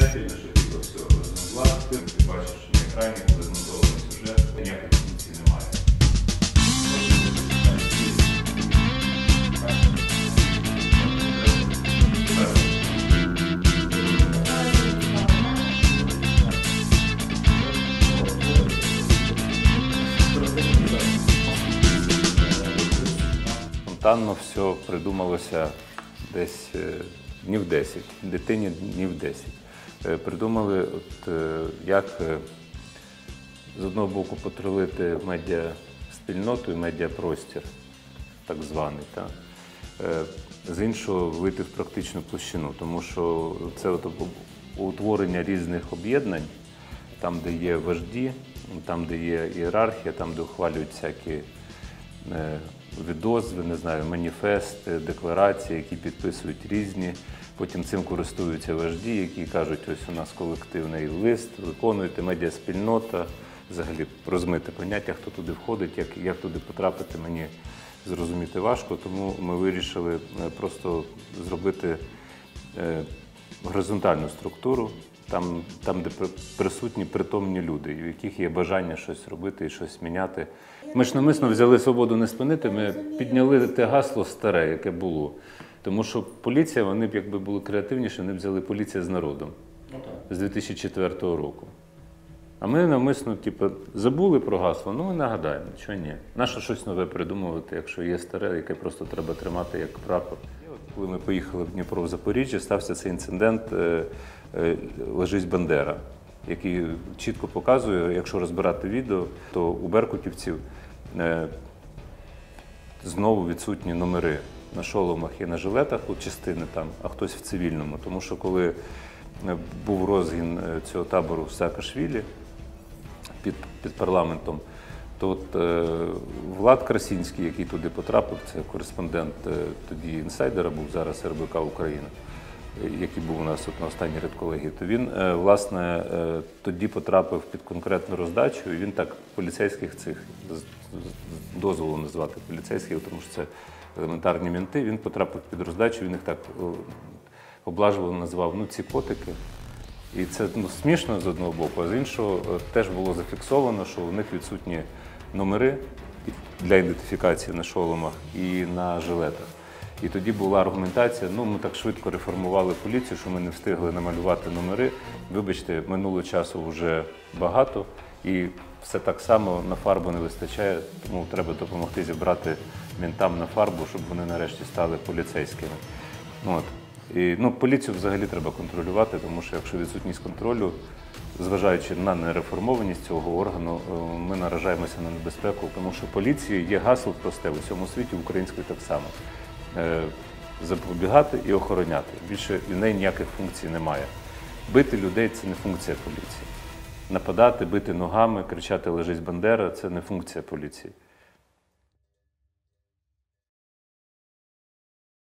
Це більше до всього. Влад, ти бачиш на екрані, коли змонтований сюжет, ніяких функцій немає. Спонтанно все придумалося десь е, днів 10, дитині днів 10. Е, Придумали, от, е, як е, з одного боку потролити медіаспільноту і медіапростір, так званий. Та? З іншого вийти в практичну площину, тому що це от утворення різних об'єднань, там, де є вожді, там, де є ієрархія, там, де ухвалюють всякі відозви, не знаю, маніфести, декларації, які підписують різні. Потім цим користуються вожді, які кажуть, ось у нас колективний лист, виконуєте медіаспільнота, взагалі розмите поняття, хто туди входить, як, як туди потрапити, мені зрозуміти важко. Тому ми вирішили е, просто зробити е, горизонтальну структуру, там, там, де присутні притомні люди, в яких є бажання щось робити і щось міняти. Ми ж намисно взяли свободу не спинити. Ми підняли те гасло старе, яке було. Тому що поліція, вони б якби були креативніші, вони б взяли поліція з народом з 2004 року. А ми навмисно, типу, забули про гасло, ну ми нагадаємо, що ні. Нащо щось нове придумувати, якщо є старе, яке просто треба тримати як прапор. Коли ми поїхали в Дніпро в Запоріжжя, стався цей інцидент е, е, Лежись Бандера, який чітко показує, якщо розбирати відео, то у беркутівців е, знову відсутні номери на шоломах і на жилетах у частини там, а хтось в цивільному. Тому що коли був розгін цього табору в Саакашвілі під, під парламентом, то от е, Влад Красінський, який туди потрапив, це кореспондент е, тоді інсайдера, був зараз РБК Україна, е, який був у нас от на останній редколегії, то він власне тоді потрапив під конкретну роздачу, і він так поліцейських цих дозволу назвати поліцейських, тому що це елементарні мінти. Він потрапив під роздачу, він їх так облажливо назвав ну ці котики. І це ну, смішно з одного боку, а з іншого е, теж було зафіксовано, що у них відсутні номери для ідентифікації на шоломах і на жилетах. І тоді була аргументація: ну ми так швидко реформували поліцію, що ми не встигли намалювати номери. Вибачте, минуло часу вже багато, і все так само на фарбу не вистачає, тому треба допомогти зібрати мінтам на фарбу, щоб вони нарешті стали поліцейськими. От. І, ну, поліцію взагалі треба контролювати, тому що якщо відсутність контролю, зважаючи на нереформованість цього органу, е, ми наражаємося на небезпеку, тому що поліції є гасло просте в усьому світі, українською так само. Е, Запобігати і охороняти. Більше в неї ніяких функцій немає. Бити людей це не функція поліції. Нападати, бити ногами, кричати Лежись Бандера це не функція поліції.